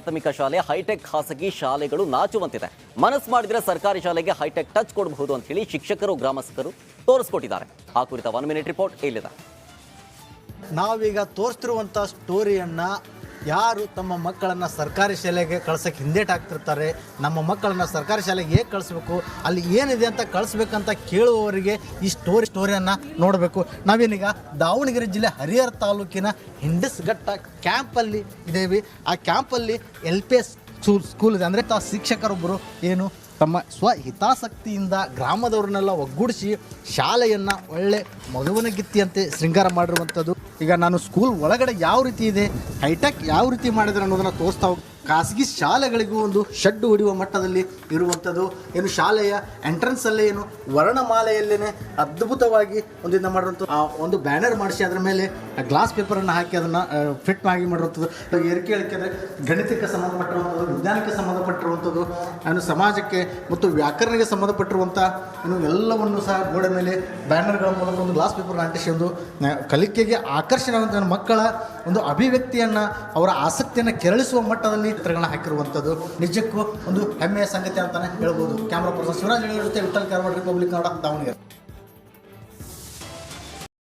ಪ್ರಾಥಮಿಕ ಶಾಲೆ, ಹೈಟೆಕ್ ಖಾಸಗಿ ಶಾಲೆಗಳು ನಾಚುವಂತಿದೆ. ಮನಸ್ಸು ಮಾಡಿದರೆ ಸರ್ಕಾರಿ ಶಾಲೆಗೆ ಹೈಟೆಕ್ ಟಚ್ ಕೊಡಬಹುದು ಅಂತ ಹೇಳಿ ಶಿಕ್ಷಕರು, ಗ್ರಾಮಸ್ಥರು ತೋರಿಸ್ಕೊಟ್ಟಿದ್ದಾರೆ. ಆ ಕುರಿತ ಒನ್ ಮಿನಿಟ್ ರಿಪೋರ್ಟ್ ಇಲ್ಲಿದೆ. ನಾವೀಗ ತೋರಿಸ್ತಿರುವಂಥ ಸ್ಟೋರಿಯನ್ನು ಯಾರು ತಮ್ಮ ಮಕ್ಕಳನ್ನು ಸರ್ಕಾರಿ ಶಾಲೆಗೆ ಕಳ್ಸೋಕ್ಕೆ ಹಿಂದೇಟಾಗ್ತಿರ್ತಾರೆ ನಮ್ಮ ಮಕ್ಕಳನ್ನು ಸರ್ಕಾರಿ ಶಾಲೆಗೆ ಹೇಗೆ ಕಳಿಸ್ಬೇಕು? ಅಲ್ಲಿ ಏನಿದೆ ಅಂತ ಕಳಿಸ್ಬೇಕಂತ ಕೇಳುವವರಿಗೆ ಈ ಸ್ಟೋರಿ ಸ್ಟೋರಿಯನ್ನು ನೋಡಬೇಕು. ನಾವೇನೀಗ ದಾವಣಗೆರೆ ಜಿಲ್ಲೆ ಹರಿಹರ ತಾಲೂಕಿನ ಹಿಂಡಸ್ಘಟ್ಟ ಕ್ಯಾಂಪಲ್ಲಿ ಇದ್ದೇವೆ ಆ ಕ್ಯಾಂಪಲ್ಲಿ ಎಲ್ ಪಿ ಎಸ್ ಸ್ಕೂಲ್ ಇದೆ. ಅಂದರೆ ಶಿಕ್ಷಕರೊಬ್ಬರು. ಏನು? ತಮ್ಮ ಸ್ವಹಿತಾಸಕ್ತಿಯಿಂದ ಗ್ರಾಮದವ್ರನ್ನೆಲ್ಲ ಒಗ್ಗೂಡಿಸಿ ಶಾಲೆಯನ್ನು ಒಳ್ಳೆ ಮಗುವನಗಿತ್ತಿಯಂತೆ ಶೃಂಗಾರ ಮಾಡಿರುವಂಥದ್ದು. ಈಗ ನಾನು ಸ್ಕೂಲ್ ಒಳಗಡೆ ಯಾವ ರೀತಿ ಇದೆ ಹೈಟೆಕ್ ಯಾವ ರೀತಿ ಮಾಡಿದ್ರೆ ಅನ್ನೋದನ್ನು ತೋರಿಸ್ತಾ ಖಾಸಗಿ ಶಾಲೆಗಳಿಗೂ ಒಂದು ಶೆಡ್ ಹೊಡೆಯುವ ಮಟ್ಟದಲ್ಲಿ ಇರುವಂಥದ್ದು. ಏನು ಶಾಲೆಯ ಎಂಟ್ರೆನ್ಸಲ್ಲೇ ಏನು ವರ್ಣಮಾಲೆಯಲ್ಲೇ ಅದ್ಭುತವಾಗಿ ಒಂದು ಇದನ್ನ ಮಾಡಿರುವಂಥ ಒಂದು ಬ್ಯಾನರ್ ಮಾಡಿಸಿ ಅದರ ಮೇಲೆ ಗ್ಲಾಸ್ ಪೇಪರನ್ನು ಹಾಕಿ ಅದನ್ನು ಫಿಟ್ ಆಗಿ ಮಾಡಿರುವಂಥದ್ದು. ಏರಿಕೆ ಹೇಳಿಕೆಂದರೆ ಗಣಿತಕ್ಕೆ ಸಂಬಂಧಪಟ್ಟಿರುವಂಥದ್ದು, ವಿಜ್ಞಾನಕ್ಕೆ ಸಂಬಂಧಪಟ್ಟಿರುವಂಥದ್ದು. ಏನು ಸಮಾಜಕ್ಕೆ ಮತ್ತು ವ್ಯಾಕರಣಕ್ಕೆ ಸಂಬಂಧಪಟ್ಟಿರುವಂಥ ಏನು ಎಲ್ಲವನ್ನು ಸಹ ಗೋಡೆ ಮೇಲೆ ಬ್ಯಾನರ್ಗಳ ಮೂಲಕ ಒಂದು ಗ್ಲಾಸ್ ಪೇಪರ್ ಅಂಟಿಸಿ ಒಂದು ಕಲಿಕೆಗೆ ಆಕರ್ಷಣೆಯಾದಂಥ ಮಕ್ಕಳ ಒಂದು ಅಭಿವ್ಯಕ್ತಿಯನ್ನು, ಅವರ ಆಸಕ್ತಿಯನ್ನು ಕೆರಳಿಸುವ ಮಟ್ಟದಲ್ಲಿ ಚಿತ್ರಗಳನ್ನ ಹಾಕಿರುವಂಥದ್ದು ನಿಜಕ್ಕೂ ಒಂದು ಹೆಮ್ಮೆಯ ಸಂಗತಿ ಅಂತಲೇ ಹೇಳ್ಬೋದು. ಕ್ಯಾಮ್ರಾ ಪರ್ಸನ್ ಶಿವರಾಜ್ ಜೊತೆ ವಿಠಲ್ ಕಾರ್ವಾಡ್ ರಿಪಬ್ಲಿಕ್ ಕನ್ನಡ ದಾವಣಗೆರೆ.